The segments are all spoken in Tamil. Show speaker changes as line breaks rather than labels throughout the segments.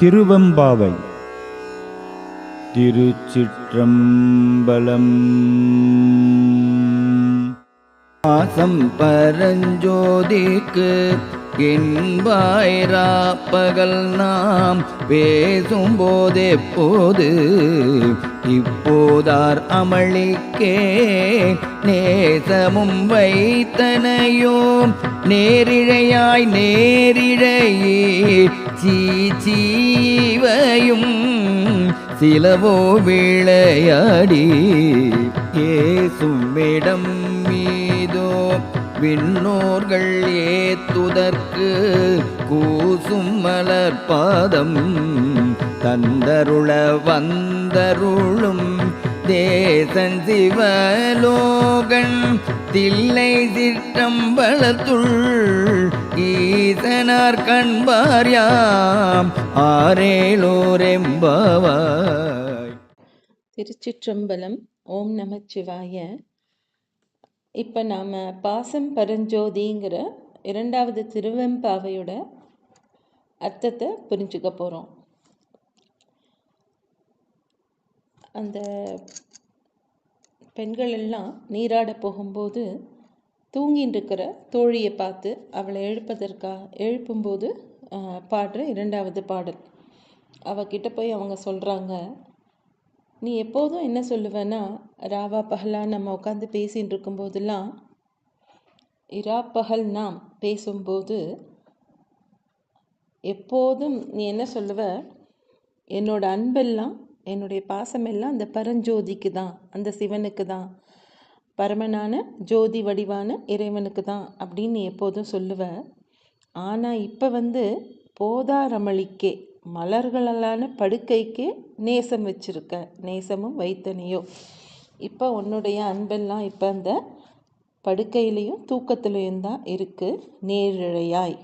திருவெம்பாவை. திருச்சிற்றம்பலம்.
ஆசம் பரஞ்சோதிக்கு இன்பாயிரா பகல் நாம் பேசும்போதே போது இப்போதார் அமளிக்கே நேசமும் வைத்தனையோம் நேரிழையாய் நேரிழையே சீச்சீவையும் சிலவோ விளையாடி ஏசுமிடம் மீதோ விண்ணோர்கள் ஏத்துதற்கு கூசும் மலர்பாதம் தந்தருள வந்தருளும் தேசன் சிவலோகன் தில்லை திட்டம் வளத்துள் ஈசனார் கண்பார் யாம்
திருச்சிற்றம்பலம் ஓம் நமச்சிவாய இப்போ நாம் பாசம் பரஞ்சோதிங்கிற இரண்டாவது திருவெம்பாவையோட அர்த்தத்தை புரிஞ்சுக்க போகிறோம் அந்த பெண்கள் எல்லாம் நீராட போகும்போது தூங்கிட்டு இருக்கிற தோழியை பார்த்து அவளை எழுப்பதற்காக எழுப்பும்போது பாடுற இரண்டாவது பாடல். அவகிட்ட போய் அவங்க சொல்கிறாங்க நீ எப்போதும் என்ன சொல்லுவேன்னா ராவா பகலா நம்ம உட்காந்து பேசின்னு இருக்கும்போதெல்லாம் இரா பகல் நாம் பேசும்போது எப்போதும் நீ என்ன சொல்லுவ என்னோட அன்பெல்லாம் என்னுடைய பாசமெல்லாம் அந்த பரஞ்சோதிக்கு தான் அந்த சிவனுக்கு தான் பரமனான ஜோதி வடிவான இறைவனுக்கு தான் அப்படின்னு எப்போதும் சொல்லுவ ஆனால் இப்போ வந்து போதாரமளிக்கே மலர்களாலான படுக்கைக்கே நேசம் வச்சிருக்க நேசமும் வைத்தனையோ. இப்போ உன்னுடைய அன்பெல்லாம் இப்போ அந்த படுக்கையிலையும் தூக்கத்திலையும் தான் இருக்குது நேரிழையாய்.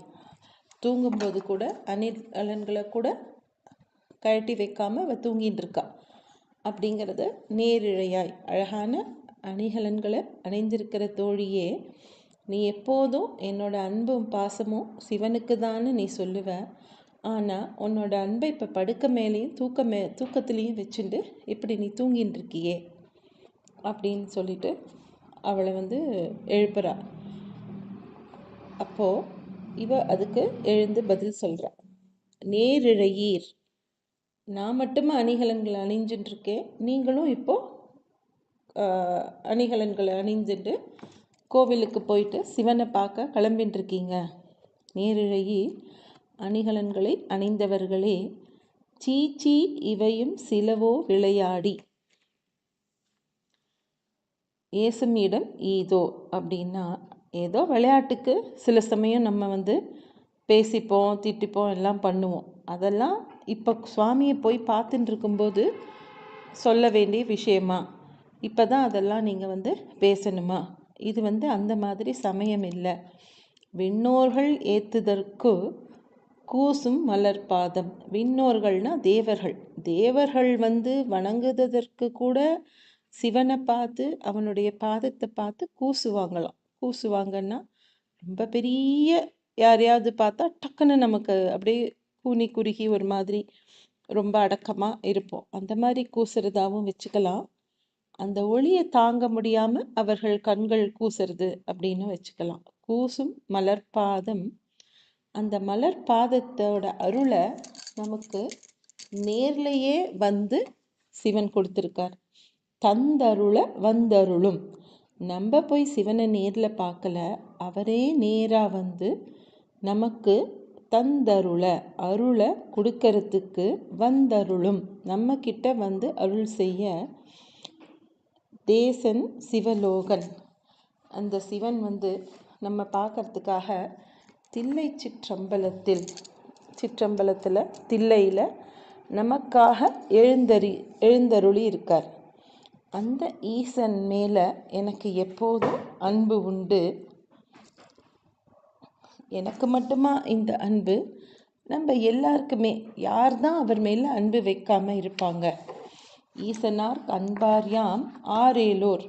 தூங்கும்போது கூட அணில் அலன்களை கூட கழட்டி வைக்காமல் அவள் தூங்கிட்டு இருக்கா. அப்படிங்கிறது நேரிழையாய். அழகான அணிகலன்களை அணிந்திருக்கிற தோழியே நீ எப்போதும் என்னோட அன்பும் பாசமும் சிவனுக்கு தான்னு நீ சொல்லுவ. ஆனால் உன்னோட அன்பை இப்போ படுக்க மேலேயும் தூக்க மே தூக்கத்துலேயும் வச்சுட்டு இப்படி நீ தூங்கின்னு இருக்கியே அப்படின்னு சொல்லிட்டு அவளை வந்து எழுப்புறா. அப்போது இவ அதுக்கு எழுந்து பதில் சொல்கிறா நேரிழையீர். நான் மட்டுமே அணிகலன்களை அணிஞ்சுட்டு இருக்கேன் நீங்களும் இப்போ அணிகலன்களை அணிஞ்சுட்டு கோவிலுக்கு போயிட்டு சிவனை பார்க்க கிளம்பின்ட்டுருக்கீங்க இருக்கீங்க அணிகலன்களை அணிந்தவர்களே சீச்சி இவையும் சிலவோ விளையாடி. இயேசுமியிடம் ஈதோ அப்படின்னா ஏதோ விளையாட்டுக்கு சில சமயம் நம்ம வந்து பேசிப்போம் திட்டிப்போம் எல்லாம் பண்ணுவோம். அதெல்லாம் இப்போ சுவாமியை போய் பார்த்துட்டு இருக்கும்போது சொல்ல வேண்டிய விஷயமா? இப்போ தான் அதெல்லாம் நீங்கள் வந்து பேசணுமா? இது வந்து அந்த மாதிரி சமயம் இல்லை. விண்ணோர்கள் ஏத்துதற்கு கூசும் மலர் பாதம். விண்ணோர்கள்னா தேவர்கள். தேவர்கள் வந்து வணங்குததற்கு கூட சிவனை பார்த்து அவனுடைய பாதத்தை பார்த்து கூசுவாங்களாம். கூசுவாங்கன்னா ரொம்ப பெரிய யாரையாவது பார்த்தா டக்குன்னு நமக்கு அப்படியே கூனி குறுகி ஒரு மாதிரி ரொம்ப அடக்கமாக இருப்போம். அந்த மாதிரி கூசுறதாகவும் வச்சுக்கலாம். அந்த ஒளியை தாங்க முடியாம அவர்கள் கண்கள் கூசுறது அப்படின்னு வச்சுக்கலாம். கூசும் மலர் பாதம் அந்த மலர் பாதத்தோட அருளை நமக்கு நேர்லையே வந்து சிவன் கொடுத்துருக்கார். தந்தருளை வந்தருளும். நம்ம போய் சிவனை நேரில் பார்க்கல. அவரே நேராக வந்து நமக்கு தந்தருளை அருளை கொடுக்கறதுக்கு வந்தருளும். நம்மக்கிட்ட வந்து அருள் செய்ய தேசன் சிவலோகன். அந்த சிவன் வந்து நம்ம பார்க்கறதுக்காக தில்லை சிற்றம்பலத்தில் சிற்றம்பலத்தில் தில்லையில் நமக்காக எழுந்தறி எழுந்தருளி இருக்கார். அந்த ஈசன் மேலே எனக்கு எப்போதும் அன்பு உண்டு. எனக்கு மட்டுமா இந்த அன்பு? நம்ம எல்லாருக்குமே யார் தான் அவர் மேலே அன்பு வைக்காமல் இருப்பாங்க? ஈசனார் அன்பார்யாம் ஆரேலோர்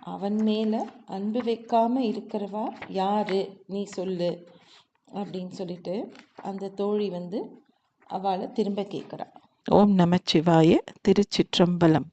அவன் மேலே அன்பு வைக்காம இருக்கிறவா யாரு? நீ சொல்லு. அப்படின்னு சொல்லிட்டு அந்த தோழி வந்து
அவளை திரும்ப கேட்குறா
ஓம் நமச்சிவாய திருச்சிற்றம்பலம்.